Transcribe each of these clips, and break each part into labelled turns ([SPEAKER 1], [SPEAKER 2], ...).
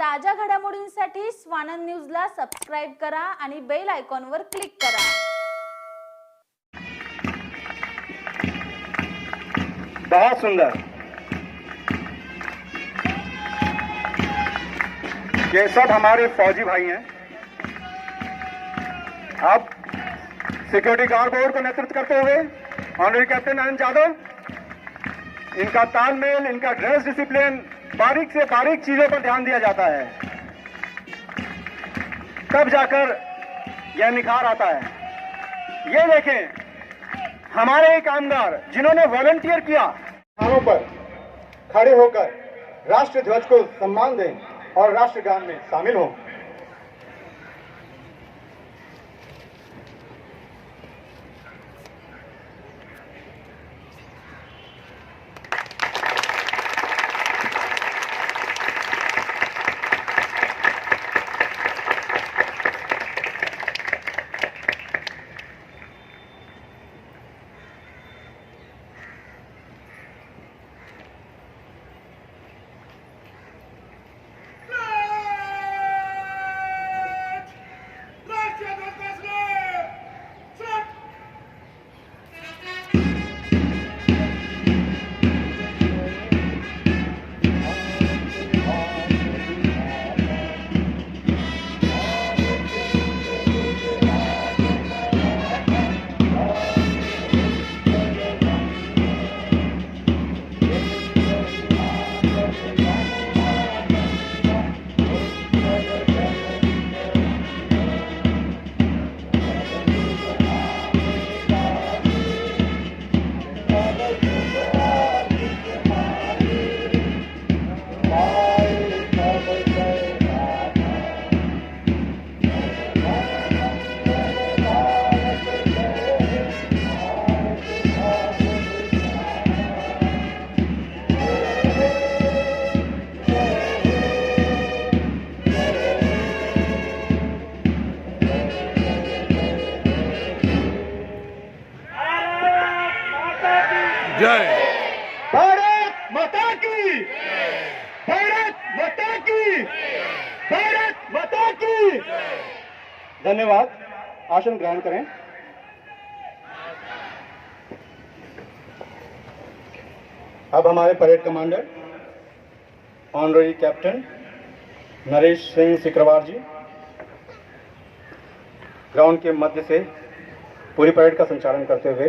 [SPEAKER 1] ताज्या घडामोडींसाठी स्वानंद न्यूजला सबस्क्राईब करा आणि बेल आयकॉनवर क्लिक करा.
[SPEAKER 2] बहुत सुंदर. ये सब हमारे फौजी भाई हैं। आप सिक्योरिटी गार्ड बोर्ड को नेतृत्व करते हुए ऑनरी कैप्टन अनंत यादव इनका तालमेल इनका ड्रेस डिसिप्लिन बारीक से बारीक चीज़ों पर ध्यान दिया जाता है। तब जाकर यह निखार आता है। ये देखें, हमारे एक कामगार जिन्होंने वॉलंटियर किया, स्थानों पर खड़े होकर राष्ट्र ध्वज को सम्मान दें और राष्ट्रगान में शामिल हों।
[SPEAKER 3] जय।
[SPEAKER 2] भारत माता की। भारत माता की। भारत माता की। धन्यवाद। आसन ग्रहण करें। अब हमारे parade commander, honorary captain Naresh Singh Sikarwar ji, ground के मध्य से पूरी परेड का संचालन करते हुए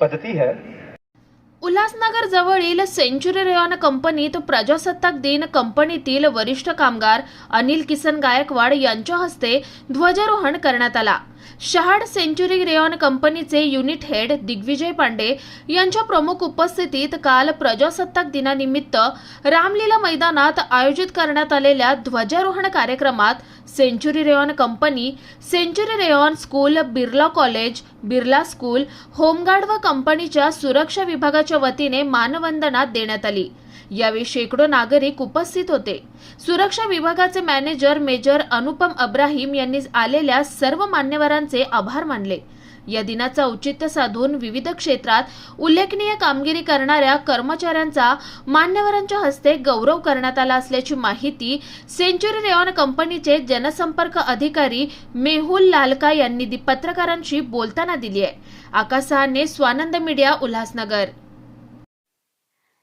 [SPEAKER 2] पद्धति है।
[SPEAKER 4] उल्हासनगर जवळील सेंचुरी रेयॉन कंपनीत प्रजासत्ताक दिन कंपनीतील वरिष्ठ कामगार अनिल किसन गायकवाड यांच्या हस्ते ध्वजारोहण करण्यात आला. शहाड सेंचुरी रेयॉन कंपनीचे युनिट हेड दिग्विजय पांडे यांच्या प्रमुख उपस्थितीत काल प्रजासत्ताक दिनानिमित्त रामलीला मैदानात आयोजित करण्यात आलेल्या ध्वजारोहण कार्यक्रमात century rayon company century rayon school Birla college Birla school home guard व कंपनीच्या सुरक्षा विभागाच्या वतीने मानवंदना देण्यात आली. यावेळी शेकडो नागरिक उपस्थित होते. सुरक्षा विभागाचे मॅनेजर मेजर अनुपम अब्राहिम यांनी आलेल्या सर्व मान्यवरांचे आभार मानले. या दिनाचा औचित्य साधून विविध क्षेत्रात उल्लेखनीय कामगिरी करणाऱ्या कर्मचाऱ्यांचा मान्यवरांच्या हस्ते गौरव करण्यात आला असल्याची माहिती सेंचुरी रेऑन कंपनीचे जनसंपर्क अधिकारी मेहुल लालका यांनी पत्रकारांशी बोलताना दिली आहे. आकाशहाने स्वानंद मीडिया उल्हासनगर.